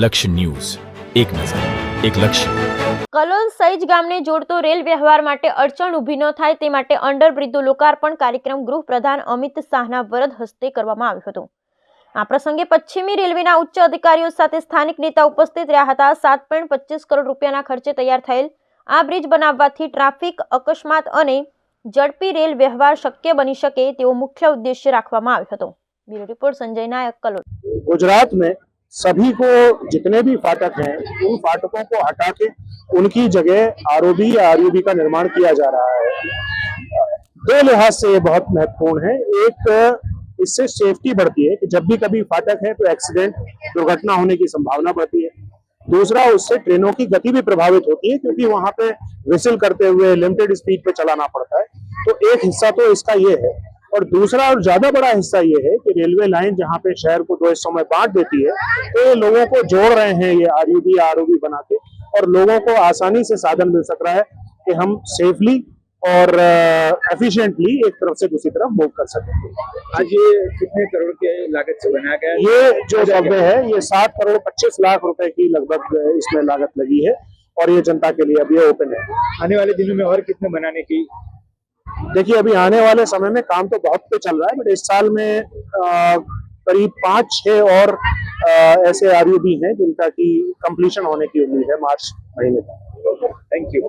લક્ષ્ય ન્યૂઝ. એક નજર એક લક્ષ્ય. કલોલ સૈજ ગામને જોડતો રેલ વ્યવહાર માટે અડચણ ઊભી ન થાય તે માટે અંડરબ્રિજનું લોકાર્પણ કાર્યક્રમ ગૃહપ્રધાન અમિત શાહના વરદ હસ્તે કરવામાં આવ્યો હતો. આ પ્રસંગે પશ્ચિમી રેલવેના ઉચ્ચ અધિકારીઓ સાથે સ્થાનિક નેતા ઉપસ્થિત રહ્યા હતા. સાત પોઈન્ટ પચીસ કરોડ રૂપિયાના ખર્ચે તૈયાર થયેલ આ બ્રિજ બનાવવાથી ટ્રાફિક અકસ્માત અને ઝડપી રેલ વ્યવહાર શક્ય બની શકે તેવો મુખ્ય ઉદ્દેશ્ય રાખવામાં આવ્યો હતો. Bureau report Sanjay Nayak Kalol. Gujarat મેં सभी को जितने भी फाटक हैं, उन फाटकों को हटा के उनकी जगह आरओबी या आरयूबी का निर्माण किया जा रहा है। दो लिहाज से ये बहुत महत्वपूर्ण है। एक, इससे सेफ्टी बढ़ती है कि जब भी कभी फाटक है तो एक्सीडेंट दुर्घटना होने की संभावना बढ़ती है। दूसरा, उससे ट्रेनों की गति भी प्रभावित होती है क्योंकि वहाँ पे विसिल करते हुए लिमिटेड स्पीड पे चलाना पड़ता है। तो एक हिस्सा तो इसका ये है। और दूसरा और ज़्यादा बड़ा हिस्सा ये है कि रेलवे लाइन जहाँ पे शहर को दो हिस्सों में बांट देती है तो ये लोगों को जोड़ रहे हैं ये आर यू बी आर बना के और लोगों को आसानी से साधन मिल सक रहा है कि हम सेफली और एफिशिएंटली एक तरफ़ से दूसरी तरफ़ मूव कर सकें। आज ये कितने करोड़ की लागत से बनाया गया ये जो सबवे है ये सात करोड़ पच्चीस लाख रुपए की लगभग इसमें लागत लगी है और ये जनता के लिए अभी ओपन है। आने वाले दिनों में और कितने बनाने की देखिए अभी आने वाले समय में काम तो बहुत पे चल रहा है बट इस साल में करीब पाँच छह और आ, ऐसे आर हैं जिनका की कंप्लीशन होने की उम्मीद है मार्च महीने तक। Thank you